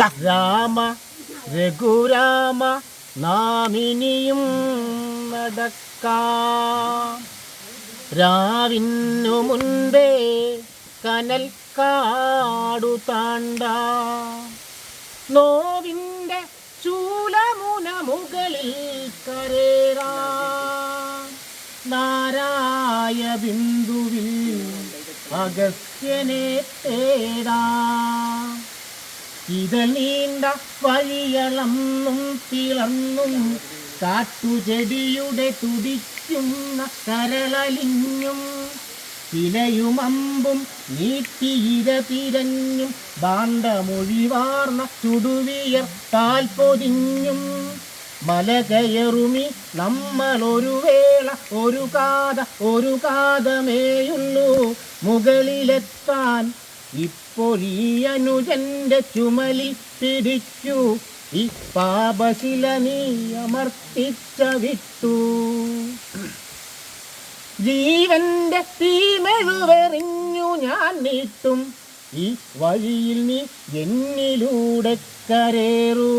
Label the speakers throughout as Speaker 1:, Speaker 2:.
Speaker 1: രാമ രഘുരാമ നാമിനിയും നടക്കാം. രാവിന്നു മുൻപേ കനൽ കാടു താണ്ട. നോവിന്റെ ചൂലമുന മുകളിൽ കരേറാ. നാരായ ബിന്ദുവിൽ അഗസ്ത്യനെ തേടാ. ഇതൾ നീണ്ട വഴിയളന്നും തിളർന്നും കാട്ടുചെടിയുടെ തുടിക്കുന്ന കരളലിഞ്ഞും ഇലയുമമ്പും നീട്ടിയിര തിരഞ്ഞും ബാണ്ടമൊഴിവാർന്ന ചുടുവിയർ താൽ പൊതിഞ്ഞും മല കയറുമി നമ്മളൊരു വേള ഒരു കാത ഒരു കാതമേയുള്ളൂ മുകളിലെത്താൻ ഇപ്പൊഴീ അനുജന്റെ ചുമലിൽ പിടിച്ചു ഈ പാപശില നീ അമർത്തിച്ച വിട്ടു ജീവന്റെ തീമെഴുവെറിഞ്ഞു ഞാൻ നീട്ടും. ഈ വഴിയിൽ നീ എന്നിലൂടെ കരേറൂ.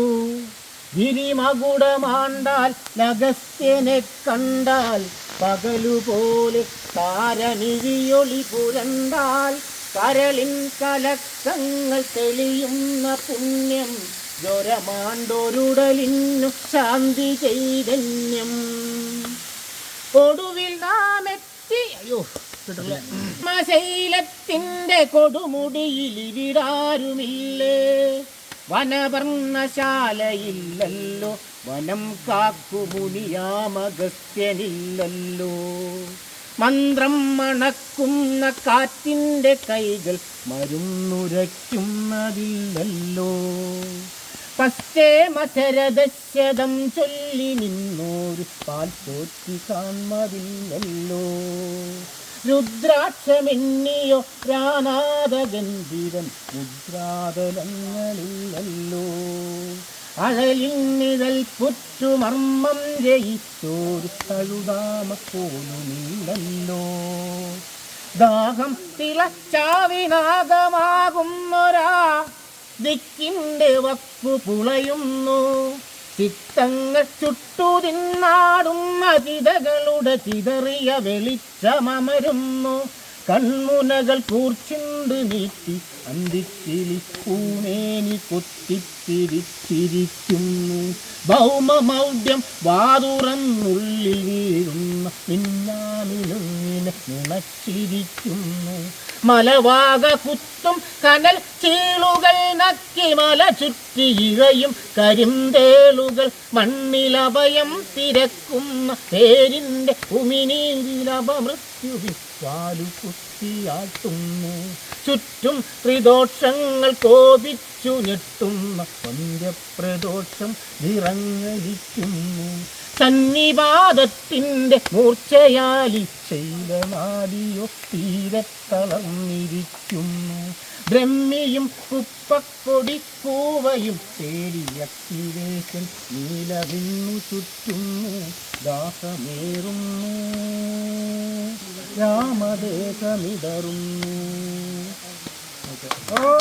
Speaker 1: ഗിരിമകുടമാണ്ടാൽ രഹസ്യനെ കണ്ടാൽ പകലുപോലെ താരനിഴിയൊളി പുരണ്ടാൽ കരളിൻ കലക്കങ്ങൾ തെളിയുന്ന പുണ്യം ജ്വരമാണ്ടൊരുടലിന്നു ശാന്തി ചൈതന്യം. ഒടുവിൽ നാം എത്തി അയ്യോ കൊടുമുടിയിൽ ഇവിടാരുമില്ലേ? വനവർണശാലയില്ലല്ലോ വനം കാക്കുമുനിയാമഗസ്ത്യനില്ലല്ലോ മന്ത്രം മണക്കുന്ന കാറ്റിന്റെ കൈകൾ മരുന്നുരയ്ക്കുന്നതില്ലല്ലോ. പശ്ചേമശരദശതം ചൊല്ലി നിന്നോരു പാൽ പോറ്റി കാൺമതില്ലല്ലോ രുദ്രാക്ഷമെന്നിയോ രാനാദഗന്ധീരൻ മുദ്രാതലങ്ങളില്ലല്ലോ. അഴലിന്നിതൽ പുറ്റുമർമ്മം ജയിച്ചോരു തഴുതാമ പോലുമില്ലല്ലോ ദാഹം തിളച്ചാവിനാഗമാകുന്നൊരാ ദിക്കിന്റെ വക്കു പുളയുന്നു. ചിത്തങ്ങൾ ചുട്ടു തിന്നാടുന്ന ചിതകളുടെ ചിതറിയ വെളിച്ചമരുന്നു കൺമുനകൾ കൂർച്ചുണ്ട് നീട്ടി അന്തിക്കിളി പൂനേനി കൊത്തിത്തിരിച്ചിരിക്കുന്നു. ഭൗമമൗഢ്യം വാതുറന്നുള്ളിൽ വീഴുന്ന പിന്നാമിലുങ്ങിനെ നുണച്ചിരിക്കുന്നു. മലവാക കുത്തും കനൽ ചീളുകൾ നക്കി മല ചുറ്റി ഇഴയും കരിന്തേളുകൾ മണ്ണിലഭയം തിരക്കുന്ന പേരിന്റെ ഉമിനീരിലപമൃത്യു വിശ്വാലു കുത്തിയാട്ടുന്നു. ചുറ്റും ത്രിദോഷങ്ങൾ കോപിച്ചു ഞെട്ടുന്ന പഞ്ചപ്രദോഷം നിറങ്ങലിക്കുന്നു സന്നിപാതത്തിന്റെ മൂർച്ചയാലി ശൈലനാദിയോ ബ്രഹ്മിയും കുപ്പക്കൊടി കൂവയും തിരേശൻ നീലവിണ്ണു ചുറ്റുന്നു. ദാഹമേറുന്നു രാമദേശമിടറുന്നു ഓ